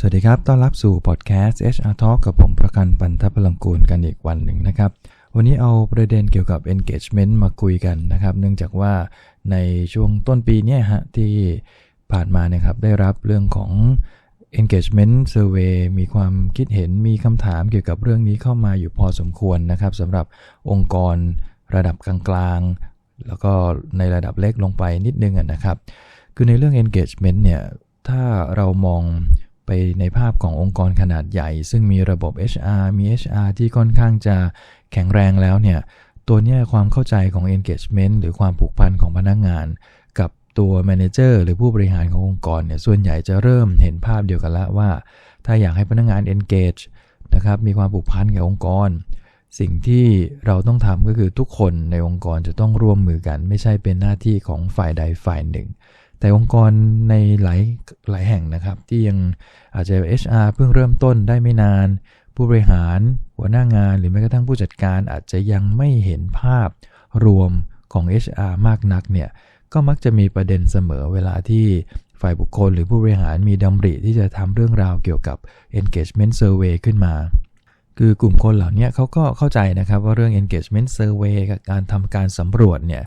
สวัสดีครับ ต้อนรับสู่พอดแคสต์ HR Talk กับผมประกันปันทพลังกูลกันอีกวันหนึ่งนะครับ วันนี้เอาประเด็นเกี่ยวกับ engagement มาคุยกันนะครับ เนื่องจากว่าในช่วงต้นปีเนี้ฮะที่ผ่านมานะครับได้รับเรื่องของ engagement survey มีความคิดเห็นมีคำถามเกี่ยวกับเรื่องนี้เข้ามาอยู่พอสมควรนะครับสำหรับองค์กรระดับกลางๆ แล้วก็ในระดับเล็กลงไปนิดนึงนะครับ คือในเรื่อง engagement เนี่ยถ้าเรามอง ไปในภาพขององค์กรขนาดใหญ่ ซึ่งมีระบบ HR มี HR ที่ค่อนข้างจะแข็งแรงแล้วเนี่ยตัวนี้ความเข้าใจของ engagement หรือความผูกพันของพนักงาน กับตัว manager หรือผู้บริหารขององค์กรเนี่ยส่วนใหญ่จะเริ่มเห็นภาพเดียวกันล้วว่า ถ้าอยากให้พนักงาน engage นะครับมีความผูกพันกับองค์กร สิ่งที่เราต้องทำก็คือทุกคนในองค์กรจะต้องร่วมมือกัน ไม่ใช่เป็นหน้าที่ของฝ่ายใดฝ่ายหนึ่ง แต่องค์กรในหลายหลายแห่งนะครับ ที่ยังอาจจะ HR เพิ่งเริ่มต้นได้ไม่นาน ผู้บริหารหัวหน้างานหรือแม้กระทั่งผู้จัดการอาจจะยังไม่เห็นภาพรวมของ HR มากนักเนี่ยก็มักจะมีประเด็นเสมอเวลาที่ฝ่ายบุคคลหรือผู้บริหารมีดำริที่จะทำเรื่องราวเกี่ยวกับ engagement survey ขึ้นมา คือกลุ่มคนเหล่านี้เขาก็เข้าใจนะครับว่าเรื่อง engagement survey กับการทำการสำรวจเนี่ย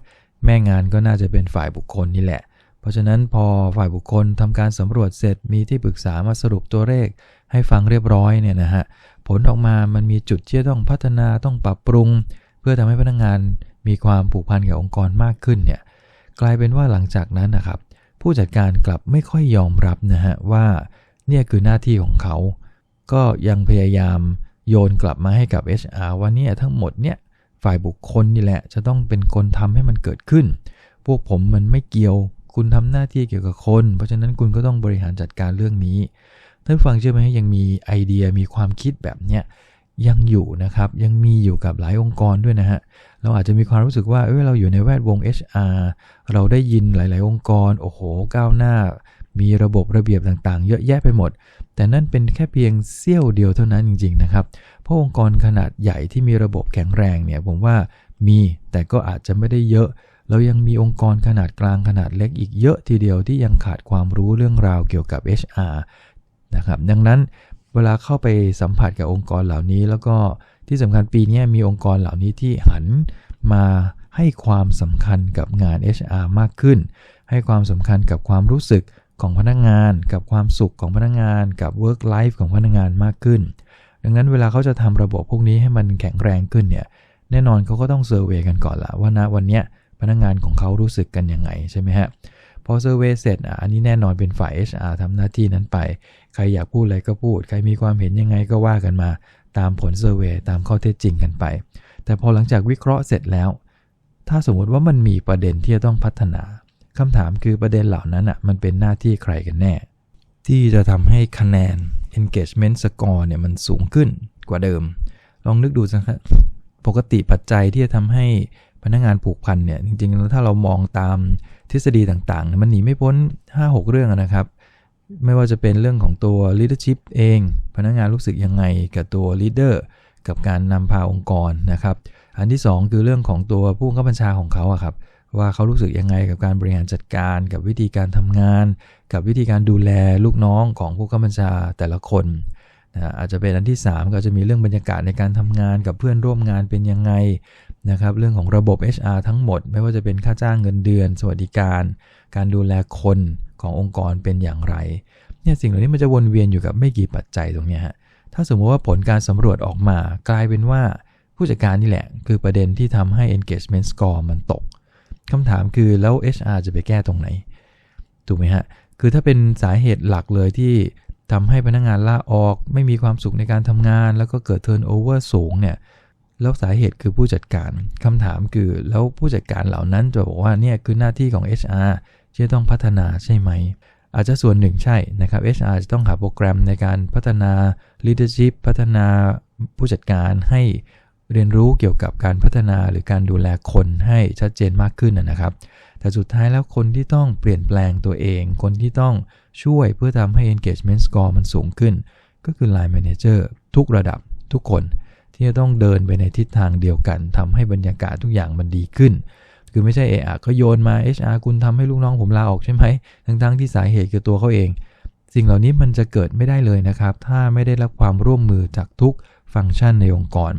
แม่งานก็น่าจะเป็นฝ่ายบุคคลนี่แหละ เพราะฉะนั้นพอฝ่ายบุคคลทำการสำรวจเสร็จมีที่ปรึกษามาสรุปตัวเลข ให้ฟังเรียบร้อยเนี่ยนะฮะผลออกมามันมีจุดที่ต้องพัฒนาต้องปรับปรุง เพื่อทำให้พนักงานมีความผูกพันกับองค์กรมากขึ้นเนี่ยกลายเป็นว่าหลังจากนั้นนะครับ ผู้จัดการกลับไม่ค่อยยอมรับนะฮะว่าเนี่ยคือหน้าที่ของเขา ก็ยังพยายามโยนกลับมาให้กับ HR ว่าเนี่ยทั้งหมดเนี่ยฝ่ายบุคคลนี่แหละจะต้องเป็นคนทำให้มันเกิดขึ้น พวกผมมันไม่เกี่ยว คุณทำหน้าที่เกี่ยวกับคน เพราะฉะนั้นคุณก็ต้องบริหารจัดการเรื่องนี้ท่านฟังเชื่อไหมยังมีไอเดียมีความคิดแบบเนี้ยยังอยู่นะครับ ยังมีอยู่กับหลายองค์กรด้วยนะฮะ เราอาจจะมีความรู้สึกว่าเออเราอยู่ในแวดวง HR เราได้ยินหลาย ๆ องค์กร โอ้โห ก้าวหน้า มีระบบระเบียบต่าง ๆ เยอะแยะไปหมด แต่นั่นเป็นแค่เพียงเสี้ยวเดียวเท่านั้นจริง ๆ นะครับ เพราะองค์กรขนาดใหญ่ที่มีระบบแข็งแรงเนี่ย ผมว่ามีแต่ก็อาจจะไม่ได้เยอะ เรายังมีองค์กรขนาดกลางขนาดเล็กอีกเยอะทีเดียวที่ยังขาดความรู้เรื่องราวเกี่ยวกับ HR นะครับ ดังนั้นเวลาเข้าไปสัมผัสกับองค์กรเหล่านี้ แล้วก็ที่สำคัญปีนี้มีองค์กรเหล่านี้ที่หันมาให้ความสำคัญกับงาน HR มากขึ้น ให้ความสำคัญกับความรู้สึกของพนักงาน กับความสุขของพนักงาน กับ work life ของพนักงานมากขึ้น ดังนั้นเวลาเขาจะทำระบบพวกนี้ให้มันแข็งแรงขึ้นเนี่ยแน่นอนเขาก็ต้องเซอร์เวยกันก่อนละว่านะวันเนี้ย พนักงานของเขารู้สึกกันยังไงใช่ไหมฮะพอเซอร์เวยเสร็จอันนี้แน่นอนเป็นฝ่าย HR ทำหน้าที่นั้นไป ใครอยากพูดอะไรก็พูด ใครมีความเห็นยังไงก็ว่ากันมา ตามผลเซอร์เวยตามข้อเท็จจริงกันไป แต่พอหลังจากวิเคราะห์เสร็จแล้ว ถ้าสมมติว่ามันมีประเด็นที่จะต้องพัฒนาคำถามคือประเด็นเหล่านั้นอะมันเป็นหน้าที่ใครกันแน่ ที่จะทำให้คะแนน engagement score เนี่ยมันสูงขึ้นกว่าเดิม ลองนึกดูสักปกติปัจจัยที่จะทำให้ พนักงานผูกพันเนี่ยจริงๆแล้วถ้าเรามองตามทฤษฎีต่างๆ มันหนีไม่พ้น 5-6 เรื่องนะครับ ไม่ว่าจะเป็นเรื่องของตัว leadership เอง พนักงานรู้สึกยังไงกับตัว leader กับการนำพาองค์กรนะครับ อันที่ 2 คือเรื่องของตัวผู้บับบัญชาของเขาอะครับว่าเขารู้สึกยังไงกับการบริหารจัดการ กับวิธีการทำงาน กับวิธีการดูแลลูกน้องของผู้บับบัญชาแต่ละคนนะอาจจะเป็นอันที่ 3 ก็จะมีเรื่องบรรยากาศในการทำงาน กับเพื่อนร่วมงานเป็นยังไง นะครับเรื่องของระบบ HR ทั้งหมด ไม่ว่าจะเป็นค่าจ้างเงินเดือน สวัสดิการ การดูแลคนขององค์กรเป็นอย่างไรเนี่ยสิ่งเหล่านี้มันจะวนเวียนอยู่กับไม่กี่ปัจจัยตรงนี้ฮะถ้าสมมติว่าผลการสำรวจออกมากลายเป็นว่าผู้จัดการนี่แหละ คือประเด็นที่ทำให้ engagement score มันตกคำถามคือแล้ว HR จะไปแก้ตรงไหน ถูกไหมฮะ คือถ้าเป็นสาเหตุหลักเลยที่ทำให้พนักงงานลาออก ไม่มีความสุขในการทำงาน แล้วก็เกิด turnover สูงเนี่ย แล้วสาเหตุคือผู้จัดการคำถามคือแล้วผู้จัดการเหล่านั้นจะบอกว่าเนี่ยคือหน้าที่ของ HR ที่ต้องพัฒนาใช่ไหม อาจจะส่วนหนึ่งใช่นะครับ HR จะต้องหาโปรแกรมในการพัฒนา leadership พัฒนาผู้จัดการให้เรียนรู้เกี่ยวกับการพัฒนาหรือการดูแลคนให้ชัดเจนมากขึ้นนะครับ แต่สุดท้ายแล้วคนที่ต้องเปลี่ยนแปลงตัวเอง คนที่ต้องช่วยเพื่อทำให้ engagement score มันสูงขึ้น ก็คือ line manager ทุกระดับทุกคน ที่จะต้องเดินไปในทิศทางเดียวกันทำให้บรรยากาศทุกอย่างมันดีขึ้น คือไม่ใช่เอะอะก็โยนมา HR คุณทำให้ลูกน้องผมลาออกใช่ไหมทั้งๆทที่สาเหตุคือตัวเขาเอง สิ่งเหล่านี้มันจะเกิดไม่ได้เลยนะครับ ถ้าไม่ได้รับความร่วมมือจากทุกฟังก์ชันในองค์กร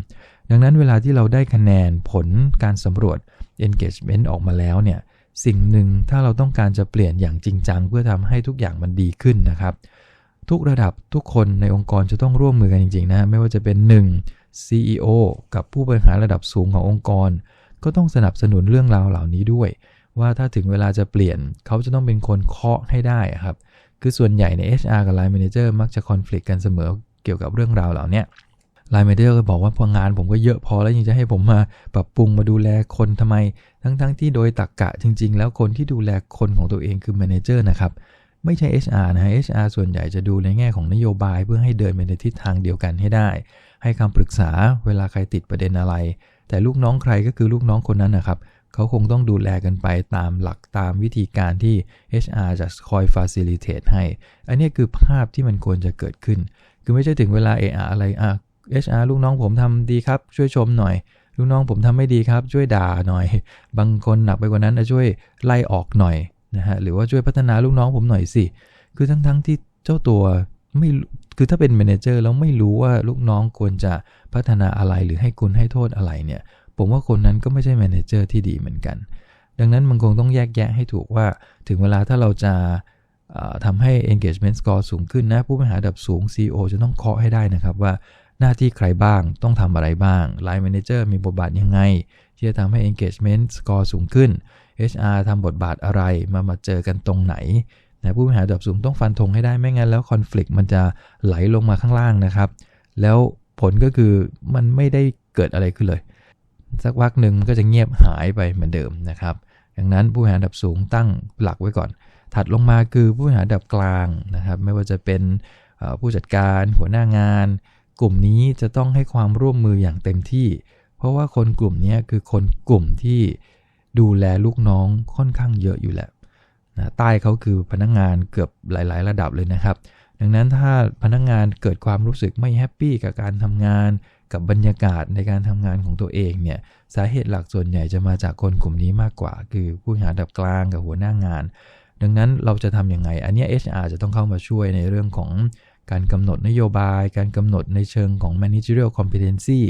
ดังนั้นเวลาที่เราได้คะแนนผลการสำรวจ engagement ออกมาแล้วเนี่ยสิ่งหนึ่งถ้าเราต้องการจะเปลี่ยนอย่างจริงจัง เพื่อทำให้ทุกอย่างมันดีขึ้นนะครับ ทุกระดับทุกคนในองค์กรจะต้องร่วมมือกันจริงๆนะไม่ว่าจะเป็น 1. CEO กับผู้บริหารระดับสูงขององค์กร ก็ต้องสนับสนุนเรื่องราวเหล่านี้ด้วย ว่าถ้าถึงเวลาจะเปลี่ยน เขาจะต้องเป็นคนเคาะให้ได้ครับ คือส่วนใหญ่ใน HR กับ Line Manager มักจะคอน FLICT กันเสมอเกี่ยวกับเรื่องราวเหล่านี้ Line Manager ก็บอกว่าพองานผมก็เยอะพอแล้วยังจะให้ผมมาปรับปรุงมาดูแลคนทำไม ทั้งๆทที่โดยตักกะจริง ๆ แล้วคนที่ดูแลคนของตัวเองคือ Manager นะครับ ไม่ใช่ HR นะฮะ HR ส่วนใหญ่จะดูในแง่ของนโยบายเพื่อให้เดินไปในทิศทางเดียวกันให้ได้ ให้คำปรึกษาเวลาใครติดประเด็นอะไร แต่ลูกน้องใครก็คือลูกน้องคนนั้นนะครับเขาคงต้องดูแลกันไปตามหลักตามวิธีการที่ HR จะคอย facilitate ให้ อันนี้คือภาพที่มันควรจะเกิดขึ้น คือไม่ใช่ถึงเวลาเอออะไรอะ HR ลูกน้องผมทำดีครับ ช่วยชมหน่อย ลูกน้องผมทำไม่ดีครับ ช่วยด่าหน่อย บางคนหนักไปกว่านั้นช่วยไล่ออกหน่อยนะฮะ หรือว่าช่วยพัฒนาลูกน้องผมหน่อยสิ คือทั้งๆทที่เจ้าตัวไม่ คือถ้าเป็นเมนเจอร์แล้วไม่รู้ว่าลูกน้องควรจะพัฒนาอะไรหรือให้คุณให้โทษอะไรเนี่ย ผมว่าคนนั้นก็ไม่ใช่เมนเจอร์ที่ดีเหมือนกัน ดังนั้นมันคงต้องแยกแยะให้ถูกว่า ถึงเวลาถ้าเราจะทำให้ engagement score สูงขึ้นนะ ผู้บริหารระดับสูง CEO จะต้องเคาะให้ได้นะครับว่าหน้าที่ใครบ้าง ต้องทำอะไรบ้าง Line Manager มีบทบาทยังไง ที่จะทำให้ engagement score สูงขึ้น HR ทำบทบาทอะไร มามาเจอกันตรงไหน นะผู้บริหารระดับสูงต้องฟันธงให้ได้ไม่งั้นแล้วคอน FLICT มันจะไหลลงมาข้างล่างนะครับ แล้วผลก็คือมันไม่ได้เกิดอะไรขึ้นเลย สักวักหนึ่งก็จะเงียบหายไปเหมือนเดิมนะครับดังนั้นผู้บริหารระดับสูงตั้งหลักไว้ก่อน ถัดลงมาคือผู้บริหารระดับกลางนะครับ ไม่ว่าจะเป็นผู้จัดการหัวหน้างาน กลุ่มนี้จะต้องให้ความร่วมมืออย่างเต็มที่ เพราะว่าคนกลุ่มนี้คือคนกลุ่มที่ดูแลลูกน้องค่อนข้างเยอะอยู่แหละ นะใต้เขาคือพนักงงานเกือบหลาย ๆ ระดับเลยนะครับ ดังนั้นถ้าพนักงงานเกิดความรู้สึกไม่แฮปปี้กับการทำงาน กับบรรยากาศในการทำงานของตัวเองเนี่ยสาเหตุหลักส่วนใหญ่จะมาจากคนกลุ่มนี้มากกว่า คือผู้หารดับกลางกับหัวหน้างาน ดังนั้นเราจะทำยังไง อันนี้ HR จะต้องเข้ามาช่วยในเรื่องของการกำหนดนโยบาย การกำหนดในเชิงของ managerial competency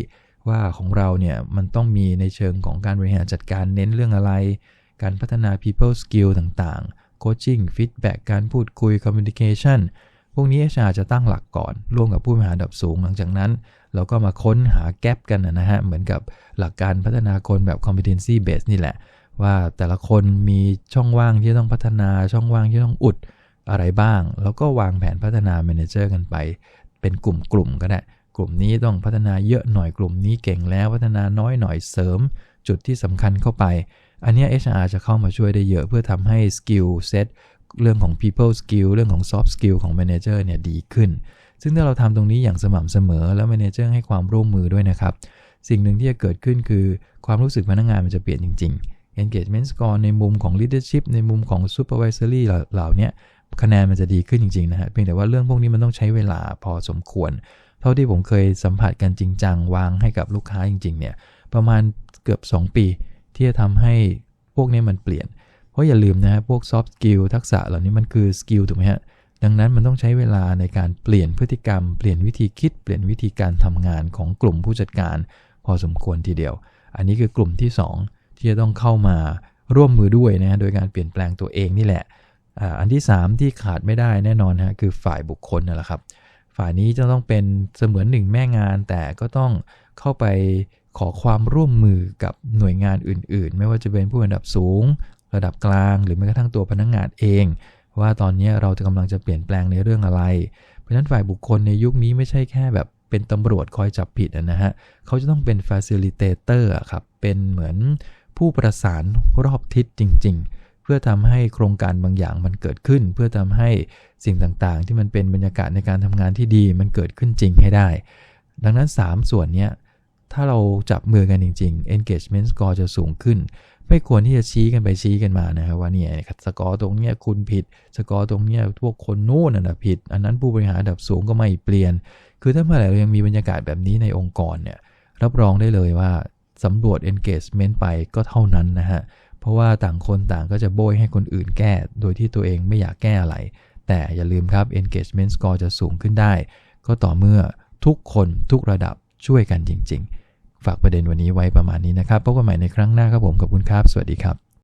ว่าของเราเนี่ยมันต้องมีในเชิงของการบริหารจัดการเน้นเรื่องอะไร การพัฒนา people skill ต่างๆ coaching feedback การพูดคุย communication พวกนี้ HR จะตั้งหลักก่อน ร่วมกับผู้บริหารระดับสูงหลังจากนั้น เราก็มาค้นหาแกลบกันนะฮะ เหมือนกับหลักการพัฒนาคนแบบ competency based นี่แหละ ว่าแต่ละคนมีช่องว่างที่ต้องพัฒนาช่องว่างที่ต้องอุดอะไรบ้าง แล้วก็วางแผนพัฒนา manager กันไป เป็นกลุ่มๆก็ได้ กลุ่มนี้ต้องพัฒนาเยอะหน่อยกลุ่มนี้เก่งแล้วพัฒนาน้อยหน่อยเสริม จุดที่สำคัญเข้าไป อันนี้ HR จะเข้ามาช่วยได้เยอะเพื่อทำให้ skill set เรื่องของ people skill เรื่องของ soft skill ของ manager เนี่ยดีขึ้น ซึ่งถ้าเราทำตรงนี้อย่างสม่ำเสมอแล้ว manager ให้ความร่วมมือด้วยนะครับ สิ่งหนึ่งที่จะเกิดขึ้นคือความรู้สึกพนักงานมันจะเปลี่ยนจริง ๆ engagement score ในมุมของ leadership ในมุมของ supervisory เหล่านี้คะแนนมันจะดีขึ้นจริงๆนะฮะเพียงแต่ว่าเรื่องพวกนี้มันต้องใช้เวลาพอสมควร เท่าที่ผมเคยสัมผัสกันจริงจังวางให้กับลูกค้าจริง ๆ เนี่ยประมาณเกือบ 2 ปี ที่จะทำให้พวกนี้มันเปลี่ยน เพราะอย่าลืมนะพวก soft skill ทักษะเหล่านี้มันคือสกิลถูกไหมฮะ ดังนั้นมันต้องใช้เวลาในการเปลี่ยนพฤติกรรม เปลี่ยนวิธีคิด เปลี่ยนวิธีการทำงานของกลุ่มผู้จัดการ พอสมควรทีเดียว อันนี้คือกลุ่มที่ 2 ที่จะต้องเข้ามาร่วมมือด้วยนะโดยการเปลี่ยนแปลงตัวเองนี่แหละ อันที่ 3 ที่ขาดไม่ได้แน่นอนฮะคือฝ่ายบุคคลนั่นแหละครับ ฝ่ายนี้จะต้องเป็นเสมือนหนึ่งแม่งานแต่ก็ต้องเข้าไป ขอความร่วมมือกับหน่วยงานอื่น ๆ ไม่ว่าจะเป็นผู้ระดับสูง ระดับกลาง หรือแม้กระทั่งตัวพนักงงานเอง ว่าตอนนี้เราจะกำลังจะเปลี่ยนแปลงในเรื่องอะไร เพราะฉะนั้นฝ่ายบุคคลในยุคนี้ไม่ใช่แค่แบบเป็นตำรวจคอยจับผิดนะฮะเขาจะต้องเป็น facilitator ครับ เป็นเหมือนผู้ประสานรอบทิศจริง ๆ เพื่อทำให้โครงการบางอย่างมันเกิดขึ้น เพื่อทำให้สิ่งต่างๆ ที่มันเป็นบรรยากาศในการทำงานที่ดีมันเกิดขึ้นจริงให้ได้ ดังนั้น 3 ส่วนนี้ ถ้าเราจับมือกันจริง ๆ engagement score จะสูงขึ้น ไม่ควรที่จะชี้กันไปชี้กันมานะครับว่าเนี่ยสกอร์ตรงเนี้ยคุณผิด สกอร์ตรงเนี้ยพวกคนนู้นน่ะผิด อันนั้นผู้บริหารระดับสูงก็ไม่เปลี่ยน คือถ้าเมื่อไหร่เรายังมีบรรยากาศแบบนี้ในองค์กรเนี่ยรับรองได้เลยว่าสำรวจ engagement ไปก็เท่านั้นนะฮะเพราะว่าต่างคนต่างก็จะโบยให้คนอื่นแก้ โดยที่ตัวเองไม่อยากแก้อะไร แตแต่อย่าลืมครับ engagement score จะสูงขึ้นได้ ก็ต่อเมื่อทุกคนทุกระดับช่วยกันจริง ๆ ฝากประเด็นวันนี้ไว้ประมาณนี้นะครับพบกันใหม่ในครั้งหน้าครับผมขอบคุณครับ สวัสดีครับ